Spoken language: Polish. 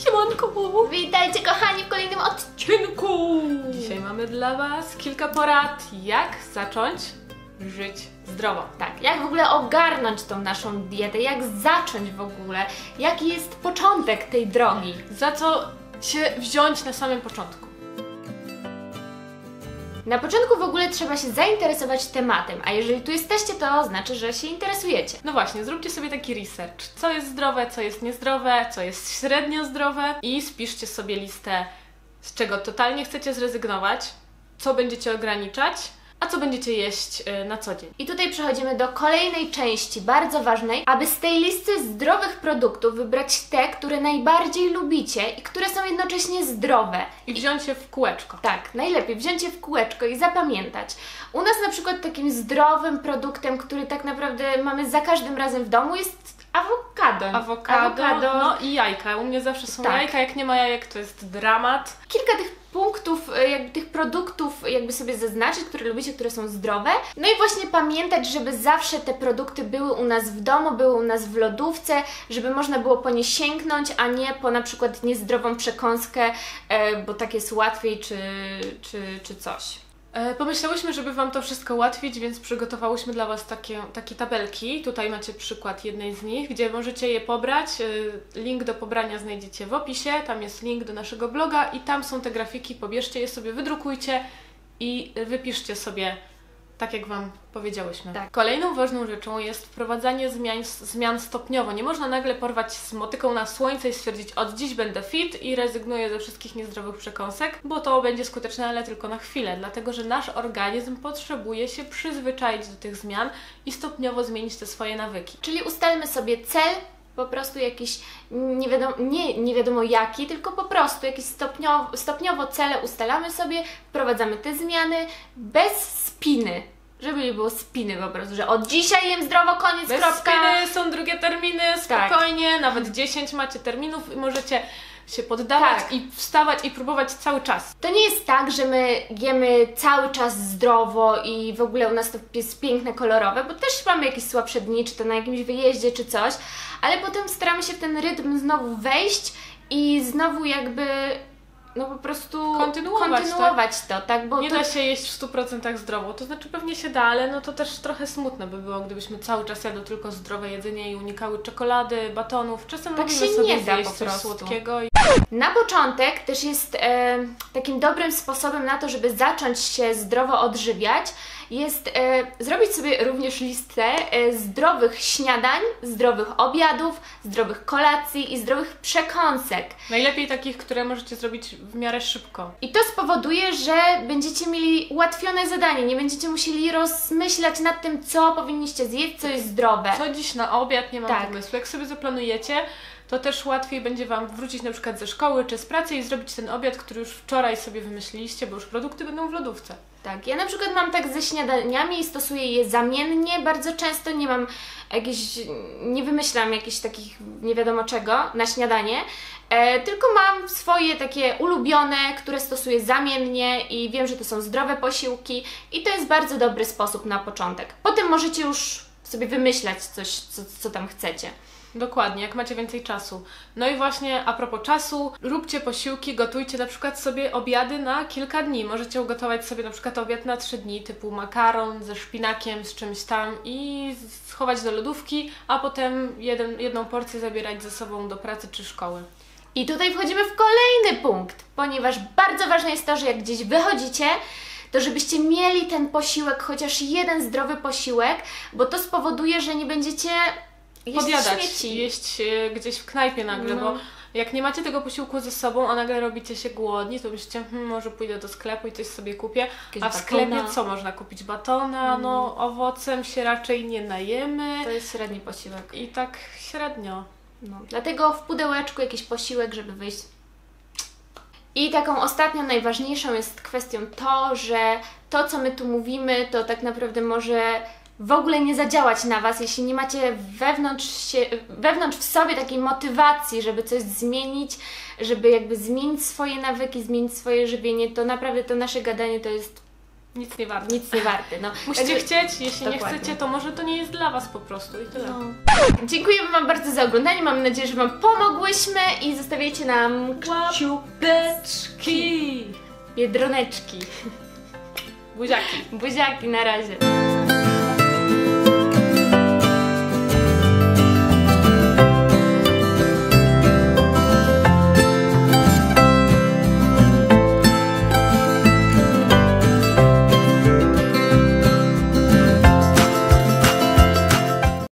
Siemanko! Witajcie kochani w kolejnym odcinku! Dzisiaj mamy dla Was kilka porad, jak zacząć żyć zdrowo. Tak, jak w ogóle ogarnąć tą naszą dietę, jak zacząć w ogóle, jaki jest początek tej drogi. Za co się wziąć na samym początku? Na początku w ogóle trzeba się zainteresować tematem, a jeżeli tu jesteście, to znaczy, że się interesujecie. No właśnie, zróbcie sobie taki research. Co jest zdrowe, co jest niezdrowe, co jest średnio zdrowe i spiszcie sobie listę, z czego totalnie chcecie zrezygnować, co będziecie ograniczać, a co będziecie jeść y, na co dzień. I tutaj przechodzimy do kolejnej części, bardzo ważnej, aby z tej listy zdrowych produktów wybrać te, które najbardziej lubicie i które są jednocześnie zdrowe. I wziąć je w kółeczko. Tak, najlepiej wziąć je w kółeczko i zapamiętać. U nas na przykład takim zdrowym produktem, który tak naprawdę mamy za każdym razem w domu jest awokado. Awokado, no i jajka. U mnie zawsze są Tak. jajka, jak nie ma jajek to jest dramat. Kilka tych punktów, e, jakby tych produktów jakby sobie zaznaczyć, które lubicie, które są zdrowe. No i właśnie pamiętać, żeby zawsze te produkty były u nas w domu, były u nas w lodówce, żeby można było po nie sięgnąć, a nie po na przykład niezdrową przekąskę, e, bo tak jest łatwiej czy, czy, czy coś. E, Pomyślałyśmy, żeby Wam to wszystko ułatwić, więc przygotowałyśmy dla Was takie, takie tabelki. Tutaj macie przykład jednej z nich, gdzie możecie je pobrać. E, Link do pobrania znajdziecie w opisie, tam jest link do naszego bloga i tam są te grafiki. Pobierzcie je sobie, wydrukujcie i wypiszcie sobie tak, jak Wam powiedziałyśmy. Tak. Kolejną ważną rzeczą jest wprowadzanie zmian, zmian stopniowo. Nie można nagle porwać z motyką na słońce i stwierdzić, od dziś będę fit i rezygnuję ze wszystkich niezdrowych przekąsek, bo to będzie skuteczne, ale tylko na chwilę, dlatego że nasz organizm potrzebuje się przyzwyczaić do tych zmian i stopniowo zmienić te swoje nawyki. Czyli ustalmy sobie cel, po prostu jakiś nie wiadomo, nie, nie wiadomo jaki, tylko po prostu jakieś stopniowo, stopniowo cele ustalamy sobie, wprowadzamy te zmiany bez spiny. Żeby nie było spiny po prostu, że od dzisiaj jem zdrowo, koniec, Bez kropka. spiny są drugie terminy, Tak. spokojnie, nawet 10 macie terminów i możecie się poddawać Tak. i wstawać i próbować cały czas. To nie jest tak, że my jemy cały czas zdrowo i w ogóle u nas to jest piękne, kolorowe, bo też mamy jakieś słabsze dni, czy to na jakimś wyjeździe, czy coś, ale potem staramy się w ten rytm znowu wejść i znowu jakby no po prostu Kontynuować, kontynuować to, tak? Bo Nie to da się jeść w 100% zdrowo, to znaczy pewnie się da, ale no to też trochę smutne by było, gdybyśmy cały czas jadły tylko zdrowe jedzenie i unikały czekolady, batonów. Czasem Tak lubimy sobie nie zjeść coś słodkiego i Na początek też jest e, takim dobrym sposobem na to, żeby zacząć się zdrowo odżywiać, jest e, zrobić sobie również listę e, zdrowych śniadań, zdrowych obiadów, zdrowych kolacji i zdrowych przekąsek. najlepiej takich, które możecie zrobić w miarę szybko. I to spowoduje, że będziecie mieli ułatwione zadanie, nie będziecie musieli rozmyślać nad tym, co powinniście zjeść, co jest zdrowe. Co dziś na obiad, nie mam Tak. pomysłu. Jak sobie zaplanujecie, to też łatwiej będzie Wam wrócić na przykład ze szkoły czy z pracy i zrobić ten obiad, który już wczoraj sobie wymyśliliście, bo już produkty będą w lodówce. Tak, ja na przykład mam tak ze śniadaniami i stosuję je zamiennie bardzo często, nie mam jakichś, nie wymyślam jakichś takich nie wiadomo czego na śniadanie, e, tylko mam swoje takie ulubione, które stosuję zamiennie i wiem, że to są zdrowe posiłki i to jest bardzo dobry sposób na początek. Potem możecie już sobie wymyślać coś, co, co tam chcecie. Dokładnie, jak macie więcej czasu. No i właśnie a propos czasu, róbcie posiłki, gotujcie na przykład sobie obiady na kilka dni. Możecie ugotować sobie na przykład obiad na trzy dni, typu makaron ze szpinakiem, z czymś tam i schować do lodówki, a potem jeden, jedną porcję zabierać ze sobą do pracy czy szkoły. I tutaj wchodzimy w kolejny punkt, ponieważ bardzo ważne jest to, że jak gdzieś wychodzicie, to żebyście mieli ten posiłek, chociaż jeden zdrowy posiłek, bo to spowoduje, że nie będziecie jeść Podjadać, śmieci. jeść e, gdzieś w knajpie nagle, No. bo jak nie macie tego posiłku ze sobą, a nagle robicie się głodni, to myślicie, hmm, może pójdę do sklepu i coś sobie kupię. Jakiegoś A w sklepie batona. co można kupić? Batona, no owocem się raczej nie najemy. To jest średni posiłek. I tak średnio. No. Dlatego w pudełeczku jakiś posiłek, żeby wyjść. I taką ostatnią, najważniejszą jest kwestią to, że to, co my tu mówimy, to tak naprawdę może w ogóle nie zadziałać na Was, jeśli nie macie wewnątrz, się, wewnątrz w sobie takiej motywacji, żeby coś zmienić, żeby jakby zmienić swoje nawyki, zmienić swoje żywienie, to naprawdę to nasze gadanie to jest Nic nie warto. nic nie warty. No. Musicie Także- chcieć, jeśli nie Dokładnie. chcecie, to może to nie jest dla Was po prostu i tyle. No. Dziękujemy Wam bardzo za oglądanie. Mam nadzieję, że Wam pomogłyśmy i zostawiajcie nam Łapeczki! biedroneczki, Buziaki! buziaki na razie.